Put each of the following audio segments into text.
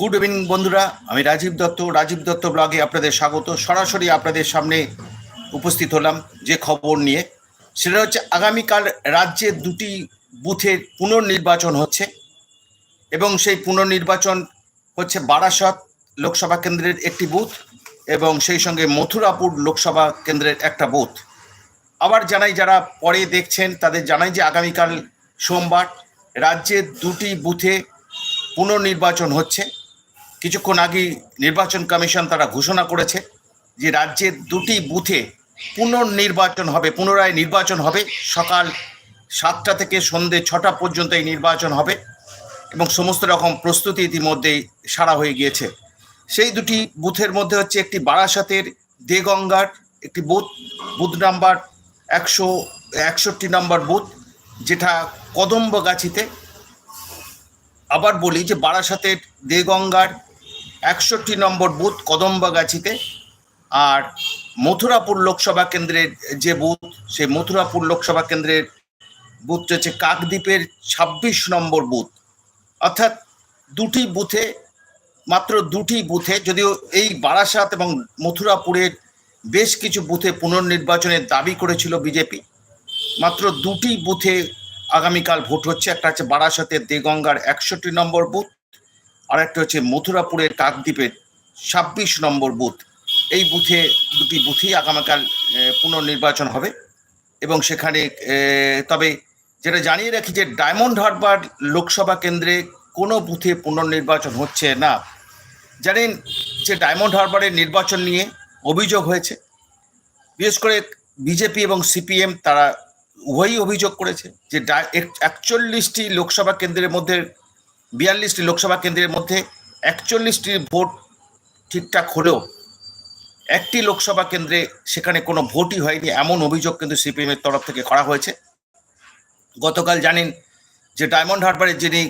Good evening বন্ধুরা। আমি রাজীব দত্ত। রাজীব দত্ত ব্লগে আপনাদের স্বাগত। সরাসরি আপনাদের সামনে উপস্থিত হলাম যে খবর নিয়ে। সেটা হচ্ছে, আগামীকাল রাজ্যের দুটি বুথের পুনর্নির্বাচন হচ্ছে এবং সেই পুনর্নির্বাচন হচ্ছে বারাসত লোকসভা কেন্দ্রের একটি বুথ এবং সেই সঙ্গে মথুরাপুর লোকসভা কেন্দ্রের একটা বুথ। আবার জানাই, যারা পরে দেখছেন, তাদের জানাই যে আগামীকাল সোমবার রাজ্যের দুটি বুথে পুনর্নির্বাচন হচ্ছে। কিছুক্ষণ আগেই নির্বাচন কমিশন তারা ঘোষণা করেছে যে রাজ্যের দুটি বুথে পুনর্নির্বাচন হবে, পুনরায় নির্বাচন হবে। সকাল সাতটা থেকে সন্ধে ছটা পর্যন্ত এই নির্বাচন হবে এবং সমস্ত রকম প্রস্তুতি ইতিমধ্যেই সারা হয়ে গিয়েছে। সেই দুটি বুথের মধ্যে হচ্ছে একটি বারাসাতের দেগঙ্গার একটি বুথ বুথ নাম্বার একশো, একষট্টি নম্বর বুথ, যেটা কদম্বগাছিতে। আবার বলি যে বারাসাতের দেগঙ্গার একষট্টি নম্বর বুথ কদম্বগাছিতে আর মথুরাপুর লোকসভা কেন্দ্রের যে বুথ, সেই মথুরাপুর লোকসভা কেন্দ্রের বুথটা হচ্ছে কাকদ্বীপের ছাব্বিশ নম্বর বুথ। অর্থাৎ দুটি বুথে, মাত্র দুটি বুথে, যদিও এই বারাসাত এবং মথুরাপুরের বেশ কিছু বুথে পুনর্নির্বাচনের দাবি করেছিল বিজেপি, মাত্র দুটি বুথে আগামীকাল ভোট হচ্ছে। একটা হচ্ছে বারাসাতের দেগঙ্গার একষট্টি নম্বর বুথ আর একটা হচ্ছে মথুরাপুরের কাকদ্বীপের ছাব্বিশ নম্বর বুথ। এই বুথে, দুটি বুথই আগামীকাল পুনর্নির্বাচন হবে এবং সেখানে তবে যেটা জানিয়ে রাখি যে ডায়মন্ড হারবার লোকসভা কেন্দ্রে কোনো বুথে পুনর্নির্বাচন হচ্ছে না। জানেন যে ডায়মন্ড হারবারের নির্বাচন নিয়ে অভিযোগ হয়েছে। বিশেষ করে বিজেপি এবং সিপিএম তারা উভয়ই অভিযোগ করেছে যে একচল্লিশটি লোকসভা কেন্দ্রের মধ্যে বিয়াল্লিশটি লোকসভা কেন্দ্রের মধ্যে একচল্লিশটি ভোট ঠিকঠাক হলেও একটি লোকসভা কেন্দ্রে সেখানে কোনো ভোটই হয়নি, এমন অভিযোগ কিন্তু সিপিএমের তরফ থেকে করা হয়েছে। গতকাল জানেন যে ডায়মন্ড হারবারের যিনি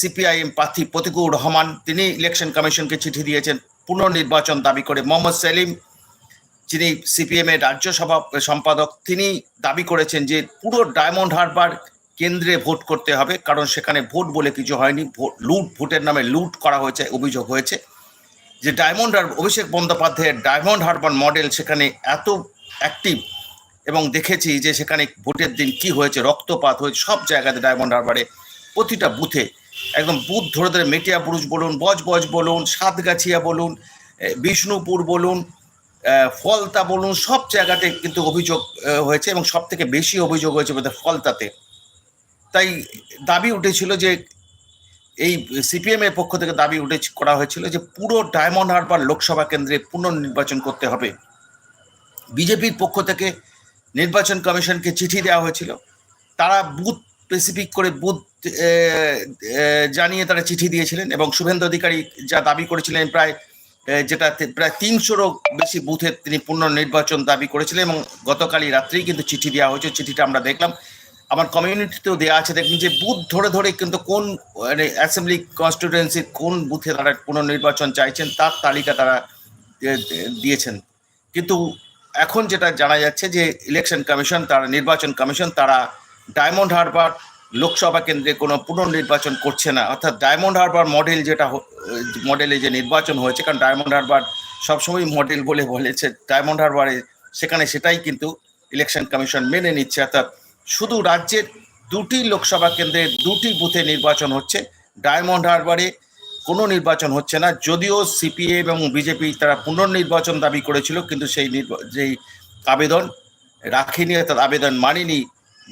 সিপিআইএম প্রার্থী প্রতিকুর রহমান, তিনি ইলেকশন কমিশনকে চিঠি দিয়েছেন, পুনর্নির্বাচন দাবি করে। মোহাম্মদ সেলিম, যিনি সিপিএম এর রাজ্য সভা সম্পাদক, তিনি দাবি করেছেন যে পুরো ডায়মন্ড হারবার কেন্দ্রে ভোট করতে হবে, কারণ সেখানে ভোট বলে কিছু হয়নি। লুট, ভোটের নামে লুট করা হয়েছে, অভিযোগ হয়েছে। যে ডায়মন্ড হার, অভিষেক বন্দ্যোপাধ্যায়ের ডায়মন্ড হারবার মডেল সেখানে এত অ্যাক্টিভ এবং দেখেছি যে সেখানে ভোটের দিন কি হয়েছে, রক্তপাত হয়েছে, সব জায়গাতে ডায়মন্ড হারবারে প্রতিটা বুথে একদম বুথ ধরে ধরে মেটিয়া বুরুজ বলুন বজবজ বলুন, সাতগাছিয়া বলুন বিষ্ণুপুর বলুন ফলতা বলুন, সব জায়গাতে কিন্তু অভিযোগ হয়েছে এবং সব থেকে বেশি অভিযোগ হয়েছে বোধহয় ফলতাতে। তাই দাবি উঠেছিল যে এই সিপিএম এর পক্ষ থেকে দাবি উঠে করা হয়েছিল যে পুরো ডায়মন্ড হারবার লোকসভা কেন্দ্রে পুনর্নির্বাচন করতে হবে। বিজেপির পক্ষ থেকে নির্বাচন কমিশনকে চিঠি দেওয়া হয়েছিল। তারা বুথ স্পেসিফিক করে বুথ জানিয়ে তারা চিঠি দিয়েছিলেন এবং শুভেন্দু অধিকারী যা দাবি করেছিলেন প্রায় যেটা প্রায় তিনশোরও বেশি বুথে তিনি পুনর্নির্বাচন দাবি করেছিলেন এবং গতকালই রাত্রেই কিন্তু চিঠি দেওয়া হয়েছে। চিঠিটা আমরা দেখলাম। আমার কমিউনিটিতেও দেওয়া আছে, দেখুন যে বুথ ধরে ধরে কিন্তু কোন মানে অ্যাসেম্বলি কনস্টিটুয়েন্সির কোন বুথে তারা পুনর্নির্বাচন চাইছেন, তার তালিকা তারা দিয়েছেন। কিন্তু এখন যেটা জানা যাচ্ছে যে ইলেকশন কমিশন তারা নির্বাচন কমিশন তারা ডায়মন্ড হারবার লোকসভা কেন্দ্রে কোনো পুনর্নির্বাচন করছে না। অর্থাৎ ডায়মন্ড হারবার মডেল যেটা মডেলে যে নির্বাচন হয়েছে, কারণ ডায়মন্ড হারবার সবসময় মডেল বলে বলেছে ডায়মন্ড হারবারে সেখানে সেটাই কিন্তু ইলেকশন কমিশন মেনে নিচ্ছে। অর্থাৎ শুধু রাজ্যের দুটি লোকসভা কেন্দ্রে দুটি বুথে নির্বাচন হচ্ছে। ডায়মন্ড হারবারে কোনো নির্বাচন হচ্ছে না। যদিও সিপিএম এবং বিজেপি তারা পুনর্নির্বাচন দাবি করেছিল, কিন্তু সেই যেই আবেদন রাখেনি, অর্থাৎ আবেদন মানেনি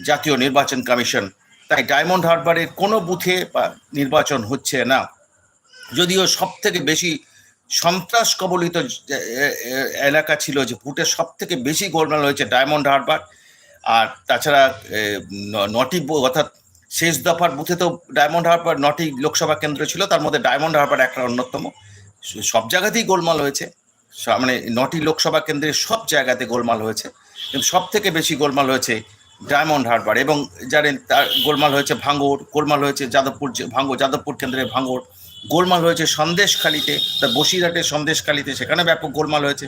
জাতীয় নির্বাচন কমিশন। তাই ডায়মন্ড হারবারের কোনো বুথে নির্বাচন হচ্ছে না। যদিও সব থেকে বেশি সন্ত্রাস কবলিত এলাকা ছিল যে ভোটের সব থেকে বেশি গোলমাল হয়েছে ডায়মন্ড হারবার। আর তাছাড়া নটি অর্থাৎ শেষ দফার বুথে তো ডায়মন্ড হারবার নটি লোকসভা কেন্দ্র ছিল, তার মধ্যে ডায়মন্ড হারবার একটা অন্যতম। সব জায়গাতেই গোলমাল হয়েছে। মানে নটি লোকসভা কেন্দ্রের সব জায়গাতে গোলমাল হয়েছে। কিন্তু সব থেকে বেশি গোলমাল হয়েছে ডায়মন্ড হারবার এবং জানেন তার গোলমাল হয়েছে ভাঙ্গর, গোলমাল হয়েছে যাদবপুর ভাঙ্গর যাদবপুর কেন্দ্রে ভাঙ্গর, গোলমাল হয়েছে সন্দেশখালিতে, তা বসিরহাটের সন্দেশখালিতে সেখানে ব্যাপক গোলমাল হয়েছে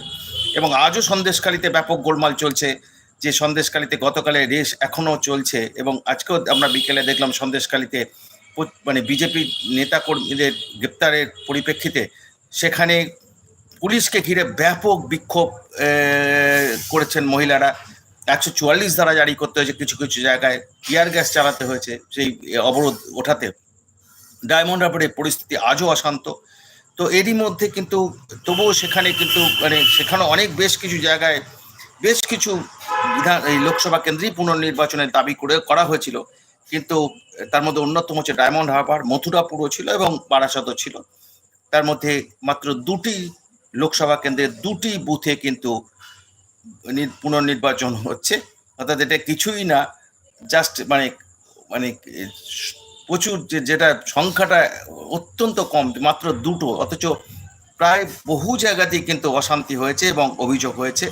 এবং আজও সন্দেশখালিতে ব্যাপক গোলমাল চলছে যে সন্দেশকালীতে গতকালে রেস এখনও চলছে এবং আজকেও আমরা বিকেলে দেখলাম সন্দেশকালীতে মানে বিজেপি নেতা কর্মীদের গ্রেপ্তারের পরিপ্রেক্ষিতে সেখানে পুলিশকে ঘিরে ব্যাপক বিক্ষোভ করেছেন মহিলারা। একশো চুয়াল্লিশ ধারা জারি করতে হয়েছে কিছু কিছু জায়গায়। টিয়ার গ্যাস চালাতে হয়েছে সেই অবরোধ ওঠাতে। ডায়মন্ড হারবারের পরিস্থিতি আজও অশান্ত। তো এরই মধ্যে কিন্তু তবুও সেখানে কিন্তু মানে সেখানে অনেক বেশ কিছু জায়গায় বেশ কিছু বিধান এই লোকসভা কেন্দ্রেই পুনর্নির্বাচনের দাবি করে করা হয়েছিল। কিন্তু তার মধ্যে অন্যতম হচ্ছে ডায়মন্ড হারবার, মথুরাপুরও ছিল এবং বারাসাতও ছিল। তার মধ্যে মাত্র দুটি লোকসভা কেন্দ্রের দুটি বুথে কিন্তু পুনর্নির্বাচন হচ্ছে। অর্থাৎ এটা কিছুই না, জাস্ট মানে মানে প্রচুর যে, যেটা সংখ্যাটা অত্যন্ত কম, মাত্র দুটো। অথচ প্রায় বহু জায়গাতেই কিন্তু অশান্তি হয়েছে এবং অভিযোগ হয়েছে।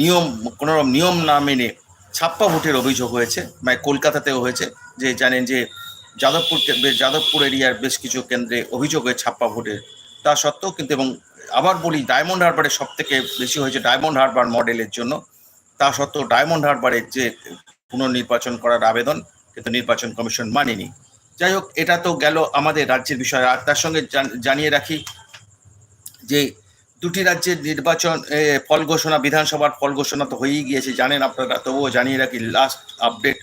নিয়ম কোনো নিয়ম না মেনে ছাপ্পা ভোটের অভিযোগ হয়েছে মানে কলকাতাতেও হয়েছে, যে জানেন যে যাদবপুর যাদবপুর এরিয়ার বেশ কিছু কেন্দ্রে অভিযোগ হয়েছে ছাপ্পা ভোটের তা সত্ত্বেও কিন্তু, এবং আবার বলি, ডায়মন্ড হারবারে সব থেকে বেশি হয়েছে ডায়মন্ড হারবার মডেলের জন্য। তা সত্ত্বেও ডায়মন্ড হারবারের যে পুনর্নির্বাচন করার আবেদন, কিন্তু নির্বাচন কমিশন মানেনি। যাই হোক, এটা তো গেল আমাদের রাজ্যের বিষয়। আর তার সঙ্গে জানিয়ে রাখি যে দুটি রাজ্যের নির্বাচন ফল ঘোষণা, বিধানসভার ফল ঘোষণা তো হয়েই গিয়েছে, জানেন আপনারা, তবুও জানিয়ে রাখি লাস্ট আপডেট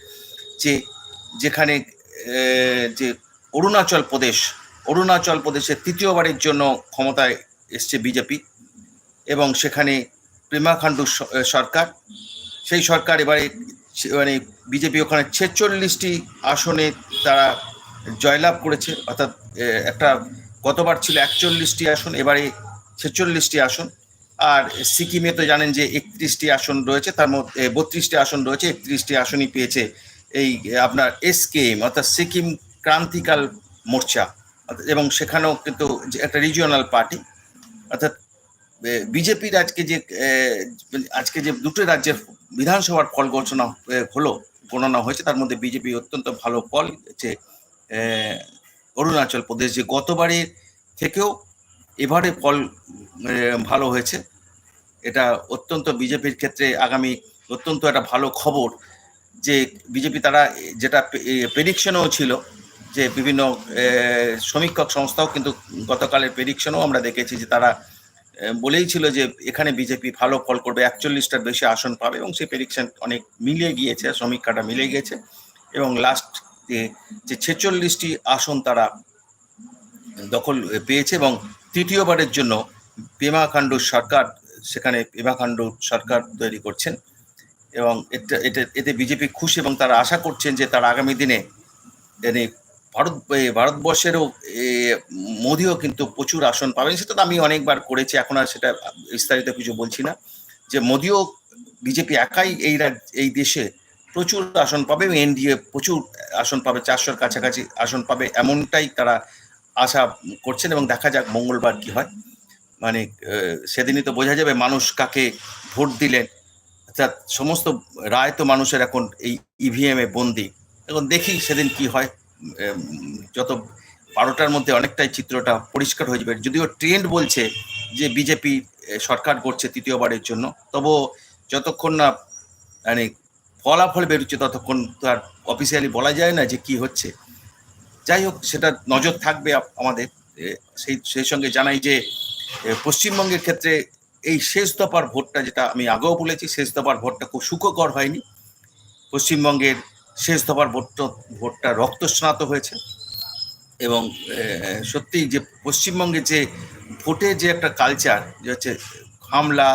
যে যেখানে যে অরুণাচল প্রদেশ, অরুণাচল প্রদেশে তৃতীয়বারের জন্য ক্ষমতায় এসছে বিজেপি এবং সেখানে প্রেমা খান্ডু সরকার, সেই সরকার এবারে মানে বিজেপি ওখানে ছেচল্লিশটি আসনে তারা জয়লাভ করেছে, অর্থাৎ একটা গতবার ছিল একচল্লিশটি আসন, এবারে ছেচল্লিশটি আসন। আর সিকিমে তো জানেন যে একত্রিশটি আসন রয়েছে, তার মধ্যে বত্রিশটি আসন রয়েছে, একত্রিশটি আসনই পেয়েছে এই আপনার এসকেএম, অর্থাৎ সিকিম ক্রান্তিকাল মোর্চা। এবং সেখানেও কিন্তু একটা রিজিওনাল পার্টি, অর্থাৎ বিজেপির আজকে যে আজকে যে দুটো রাজ্যের বিধানসভার ফল ঘোষণা হলো গণনা হয়েছে, তার মধ্যে বিজেপি অত্যন্ত ভালো ফল, যে অরুণাচল প্রদেশ, যে গতবারের থেকেও এবারে ফল ভালো হয়েছে। এটা অত্যন্ত বিজেপির ক্ষেত্রে আগামী অত্যন্ত একটা ভালো খবর যে বিজেপি তারা যেটা প্রেডিকশনও ছিল যে বিভিন্ন সমীক্ষক সংস্থাও কিন্তু গতকালের প্রেডিকশনও আমরা দেখেছি যে তারা বলেই ছিল যে এখানে বিজেপি ভালো ফল করবে, একচল্লিশটার বেশি আসন পাবে এবং সেই প্রেডিকশন অনেক মিলিয়ে গিয়েছে, সমীক্ষাটা মিলে গিয়েছে এবং লাস্ট যে ছেচল্লিশটি আসন তারা দখল পেয়েছে এবং তৃতীয়বারের জন্য পেমা খান্ডুর সরকার, সেখানে পেমা খান্ডুর সরকার তৈরি করছেন এবং এটা এটা, এতে বিজেপি খুশি এবং তারা আশা করছেন যে তারা আগামী দিনে ভারত ভারতবর্ষেরও মোদিও কিন্তু প্রচুর আসন পাবেন। সেটা তো আমি অনেকবার করেছি, এখন আর সেটা বিস্তারিত কিছু বলছি না। যে মোদিও বিজেপি একাই এই এই দেশে প্রচুর আসন পাবে এনডিএ প্রচুর আসন পাবে, চারশোর কাছাকাছি আসন পাবে, এমনটাই তারা আশা করছেন এবং দেখা যাক মঙ্গলবার কি হয়। মানে সেদিনই তো বোঝা যাবে মানুষ কাকে ভোট দিলেন। অর্থাৎ সমস্ত রায় তো মানুষের এখন এই ইভিএম এ বন্দি। এখন দেখি সেদিন কি হয়। যত বারোটার মধ্যে অনেকটাই চিত্রটা পরিষ্কার হয়ে যাবে। যদিও ট্রেন্ড বলছে যে বিজেপি সরকার করছে তৃতীয়বারের জন্য। তবু যতক্ষণ না মানে ফলাফল বেরোচ্ছে ততক্ষণ তো আর অফিসিয়ালি বলা যায় না যে কি হচ্ছে। যাই হোক সেটা নজর থাকবে আমাদের। সেই সেই সঙ্গে জানাই যে পশ্চিমবঙ্গের ক্ষেত্রে এই শেষ দফার ভোটটা যেটা আমি আগেও বলেছি, শেষ দফার ভোটটা খুব সুখকর হয়নি। পশ্চিমবঙ্গের শেষ দফার ভোটটা ভোটটা রক্তস্নাত হয়েছে। এবং সত্যি যে পশ্চিমবঙ্গে যে ভোটের যে একটা কালচার যে হচ্ছে হামলা,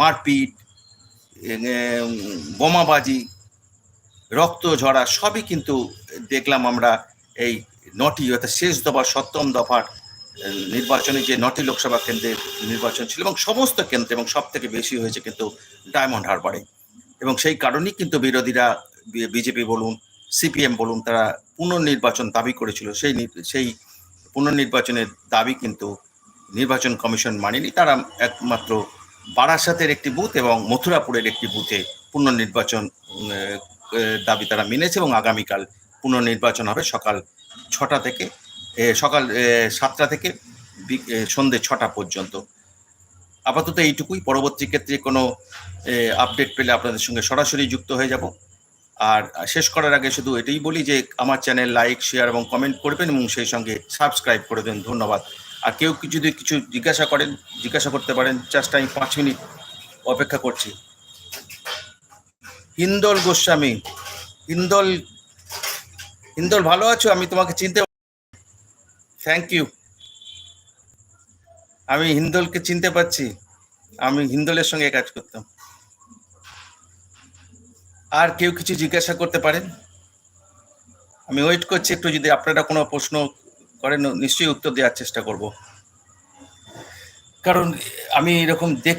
মারপিট বোমাবাজি রক্ত ঝরা সবই কিন্তু দেখলাম আমরা এই নটি, অর্থাৎ শেষ দফার সপ্তম দফার নির্বাচনে যে নটি লোকসভা কেন্দ্রের নির্বাচন ছিল এবং সমস্ত কেন্দ্রে এবং সব থেকে বেশি হয়েছে কিন্তু ডায়মন্ড হারবারে। এবং সেই কারণেই কিন্তু বিরোধীরা বিজেপি বলুন, সিপিএম বলুন, তারা পুনর্নির্বাচন দাবি করেছিল। সেই সেই পুনর্নির্বাচনের দাবি কিন্তু নির্বাচন কমিশন মানেনি। তারা একমাত্র বারাসাতের একটি বুথ এবং মথুরাপুরের একটি বুথে পুনর্নির্বাচন দাবি তারা মেনেছে এবং আগামীকাল পুনর্নির্বাচন হবে সকাল ছটা থেকে সকাল সাতটা থেকে সন্ধে ছটা পর্যন্ত। আপাতত এইটুকুই। পরবর্তী ক্ষেত্রে কোনো আপডেট পেলে আপনাদের সঙ্গে সরাসরি যুক্ত হয়ে যাব। আর শেষ করার আগে শুধু এটাই বলি যে, আমার চ্যানেল লাইক, শেয়ার এবং কমেন্ট করবেন এবং সেই সঙ্গে সাবস্ক্রাইব করে দেন। ধন্যবাদ। আর কেউ যদি কিছু জিজ্ঞাসা করেন, জিজ্ঞাসা করতে পারেন, জাস্ট আমি পাঁচ মিনিট অপেক্ষা করছি। হিন্দল গোস্বামী হিন্দল হিন্দল ভালো আছো? আমি তোমাকে চিনতে থ্যাংক ইউ আমি হিন্দলকে চিনতে পারছি আমি হিন্দলের সঙ্গে কাজ করতাম। আর কেউ কিছু জিজ্ঞাসা করতে পারেন? আমি ওয়েট করছি একটু, যদি আপনারা কোনো প্রশ্ন করেন, নিশ্চয়ই উত্তর দেওয়ার চেষ্টা করব। কারণ আমি এরকম দেখ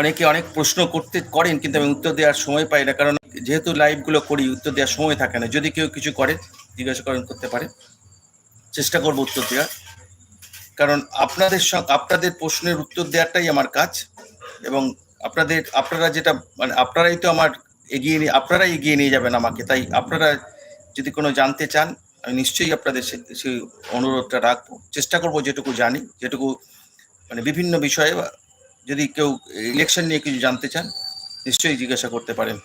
অনেকে অনেক প্রশ্ন করতে করেন, কিন্তু আমি উত্তর দেওয়ার সময় পাই না। কারণ যেহেতু লাইভগুলো করি, উত্তর দেওয়ার সময় থাকে না। যদি কেউ কিছু করেন জিজ্ঞাসা করেন করতে পারে। চেষ্টা করব উত্তর দেওয়ার। কারণ আপনাদের সঙ্গে আপনাদের প্রশ্নের উত্তর দেওয়াটাই আমার কাজ এবং আপনাদের, আপনারা যেটা মানে আপনারাই তো আমার এগিয়ে নিয়ে, আপনারাই এগিয়ে নিয়ে যাবেন আমাকে, তাই আপনারা যদি কোনো জানতে চান, আমি নিশ্চয়ই আপনাদের সেই অনুরোধটা রাখব। চেষ্টা করব যেটুকু জানি, যেটুকু মানে বিভিন্ন বিষয়ে যদি কেউ ইলেকশন নিয়ে কিছু জানতে চান, নিশ্চয়ই জিজ্ঞাসা করতে পারেন।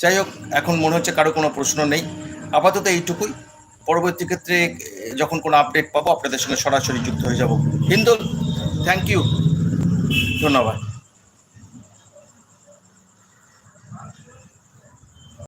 যাই হোক, এখন মনে হচ্ছে কারও কোনো প্রশ্ন নেই। আপাতত এইটুকুই। পরবর্তী ক্ষেত্রে যখন কোনো আপডেট পাবো, আপনাদের সঙ্গে সরাসরি যুক্ত হয়ে যাব। হিন্দু থ্যাংক ইউ ধন্যবাদ।